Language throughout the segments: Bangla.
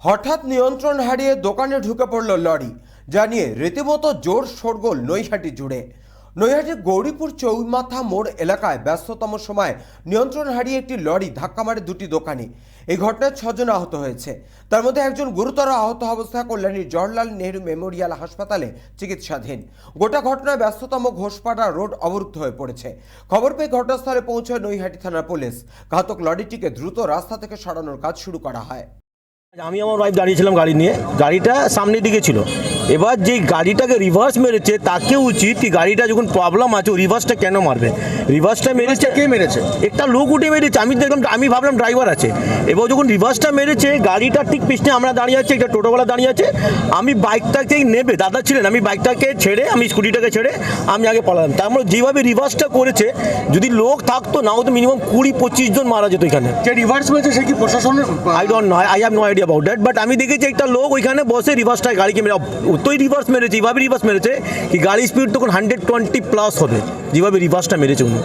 হঠাৎ নিয়ন্ত্রণ হারিয়ে দোকানে ঢুকে পড়ল লরি, যা নিয়ে রীতিমতো জোর শোরগোল নৈহাটি জুড়ে। নৈহাটির গৌরীপুর চৌমাথা মোড় এলাকায় ব্যস্ততম সময় নিয়ন্ত্রণ হারিয়ে একটি লরি ধাক্কা মারে দুটি দোকানে। এই ঘটনায় ছজন আহত হয়েছে। তার মধ্যে একজন গুরুতর আহত অবস্থায় কল্যাণীর জওহরলাল নেহরু মেমোরিয়াল হাসপাতালে চিকিৎসাধীন। গোটা ঘটনায় ব্যস্ততম ঘোষপাড়া রোড অবরুদ্ধ হয়ে পড়েছে। খবর পেয়ে ঘটনাস্থলে পৌঁছয় নৈহাটি থানার পুলিশ। ঘাতক লরিটিকে দ্রুত রাস্তা থেকে সরানোর কাজ শুরু করা হয়। আমি আমার ওয়াইফ দাঁড়িয়েছিলাম গাড়ি নিয়ে। গাড়িটা সামনের দিকে ছিল। এবার যে গাড়িটাকে রিভার্স মেরেছে তাকে উচিত কি গাড়িটা যখন প্রবলেম আছে রিভার্সটা কেন মারবে? রিভার্সটা মেরেছে কে মেরেছে? একটা লোক উঠে মেরেছে। আমি দেখলাম আমি ভাবলাম ড্রাইভার আছে। এবার যখন রিভার্সটা মেরেছে গাড়িটা ঠিক পিছনে আমরা দাঁড়িয়ে আছি একটা টোটোওয়ালা দাঁড়িয়ে আছে। আমি বাইকটাকে নেবে। দাদা ছিলেন আমি বাইকটাকে ছেড়ে আমি স্কুটিটাকে ছেড়ে আমি আগে পালালাম। তার মানে যেভাবে রিভার্সটা করেছে যদি লোক থাকতো না তো মিনিমাম কুড়ি পঁচিশ জন মারা যেত এখানে। যে রিভার্স হয়েছে সে কি প্রশাসনের I don't know I have no idea about that but আমি দেখেছি একটা লোক ওইখানে বসে রিভার্সটায় গাড়িকে মেরে ওতই রিভার্স মেরেছে এইভাবে রিভার্স মেরেছে কি গাড়ি স্পিড তখন হান্ড্রেড টোয়েন্টি প্লাস হবে। যেভাবে রিভার্সটা মেরেছে উনি।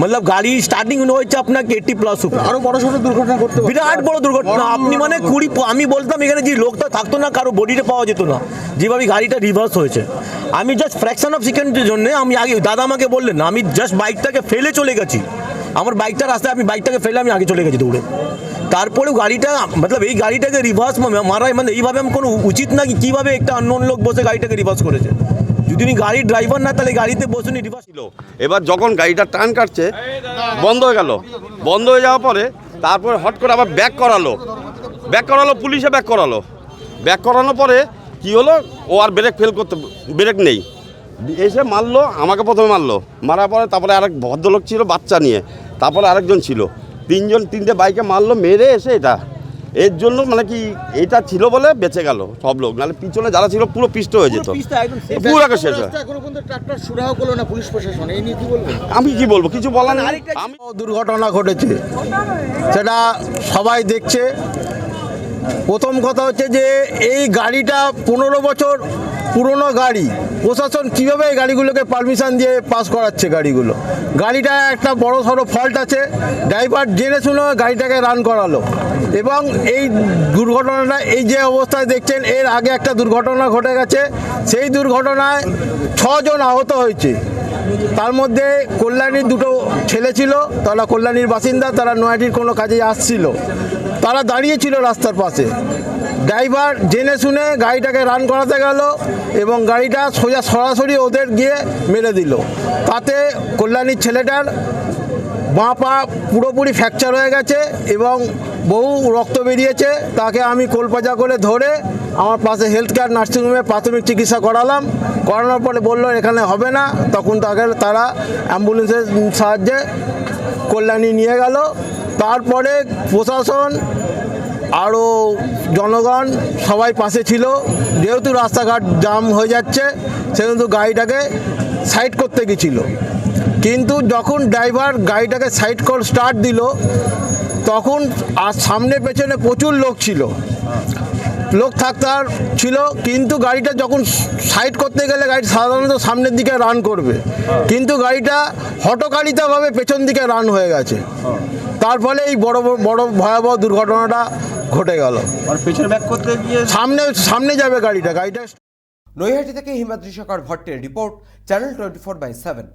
মতলব গাড়ি স্টার্টিং উনি হচ্ছে আপনাকে এইটটি প্লাস উপরে। আরও বড় সড়ো দুর্ঘটনা করতে বিরাট বড় দুর্ঘটনা। আপনি মানে কুড়ি আমি বলতাম এখানে যে লোকটা থাকতো না কারও বডিটা পাওয়া যেত না। যেভাবে গাড়িটা রিভার্স হয়েছে। আমি জাস্ট ফ্র্যাকশন অফ সেকেন্ডের জন্য আমি আগে দাদা আমাকে বললেন না আমি জাস্ট বাইকটাকে ফেলে চলে গেছি। আমার বাইকটা রাস্তায়, আমি বাইকটাকে ফেলে আমি আগে চলে গেছি দৌড়ে। তারপরেও গাড়িটা মতলব এই গাড়িটাকে রিভার্স মারাই মানে এইভাবে আমি কোনো উচিত না কি কীভাবে একটা অন্য লোক বসে গাড়িটাকে রিভার্স করেছে। যদি উনি গাড়ির ড্রাইভার না, তাহলে গাড়িতে বসে উনি রিভার্স ছিল এবার যখন গাড়িটা টার্ন কাটছে, বন্ধ হয়ে গেল। বন্ধ হয়ে যাওয়ার পরে তারপরে হট করে আবার ব্যাক করালো। ব্যাক করালো, পুলিশে ব্যাক করালো। ব্যাক করানোর পরে কি হলো? ও আর ব্রেক ফেল করতে ব্রেক নেই। এসে মারলো আমাকে প্রথমে মারলো। মারার পরে তারপরে আরেক ভদ্রলোক ছিল বাচ্চা নিয়ে। তারপরে আরেকজন ছিল। তিনজন তিনটে বাইকে মারলো মেরে এসে এটা। এর জন্য মানে কি এটা ছিল বলে বেঁচে গেল সব লোক। নাহলে পিছনে যারা ছিল পুরো পিষ্ট হয়ে যেত। পুরো শেষ এখনও পর্যন্ত ট্রাক্টর সুরাহ করল না পুলিশ প্রশাসন। এই নিয়ে কি বলবেন? আমি কি বলব? কিছু বলার নেই। আমি দুর্ঘটনা ঘটেছে। সেটা সবাই দেখছে। প্রথম কথা হচ্ছে যে এই গাড়িটা পনেরো বছর পুরনো গাড়ি। প্রশাসন কীভাবে এই গাড়িগুলোকে পারমিশন দিয়ে পাস করাচ্ছে গাড়িগুলো? গাড়িটা একটা বড় সড়ো ফল্ট আছে। ড্রাইভার জেনে শুনে গাড়িটাকে রান করালো। এবং এই দুর্ঘটনাটা, এই যে অবস্থায় দেখছেন, এর আগে একটা দুর্ঘটনা ঘটে গেছে। সেই দুর্ঘটনায় ছজন আহত হয়েছে। তার মধ্যে কল্যাণীর দুটো ছেলে ছিল। তারা কল্যাণীর বাসিন্দা, তারা নয়াটির কোনো কাজে আসছিল। তারা দাঁড়িয়েছিল রাস্তার পাশে। ড্রাইভার জেনে শুনে গাড়িটাকে রান করাতে গেল এবং গাড়িটা সোজা সরাসরি ওদের গিয়ে মেরে দিল। তাতে কল্যাণীর ছেলেটার বাঁ পা পুরোপুরি ফ্র্যাকচার হয়ে গেছে এবং বহু রক্ত বেরিয়েছে। তাকে আমি কোলপাজা করে ধরে আমার পাশে হেলথ কেয়ার নার্সিংহোমে প্রাথমিক চিকিৎসা করালাম। করানোর পরে বলল, এখানে হবে না। তখন তাকে তারা অ্যাম্বুলেন্সের সাহায্যে কল্যাণী নিয়ে গেল। তারপরে প্রশাসন আরও জনগণ সবাই পাশে ছিল। যেহেতু রাস্তাঘাট জাম হয়ে যাচ্ছে, সেহেতু গাড়িটাকে সাইড করতে গেছিল। কিন্তু যখন ড্রাইভার গাড়িটাকে সাইড কর স্টার্ট দিল, তখন আর সামনে পেছনে প্রচুর লোক ছিল। লোক থাকতার ছিল কিন্তু গাড়িটা যখন সাইড করতে গেলে গাড়ি সাধারণত সামনের দিকে রান করবে। কিন্তু গাড়িটা হটকারিতাভাবে পেছন দিকে রান হয়ে গেছে। তার ফলে এই বড় বড়- বড় ভয়াবহ দুর্ঘটনাটা ঘটে গেল। আর পেছনে ব্যাক করতে গিয়ে সামনে সামনে যাবে গাড়িটা গাড়িটা নৈহাটি থেকে Himadri Sarkar ভট্টের report channel twenty four by seven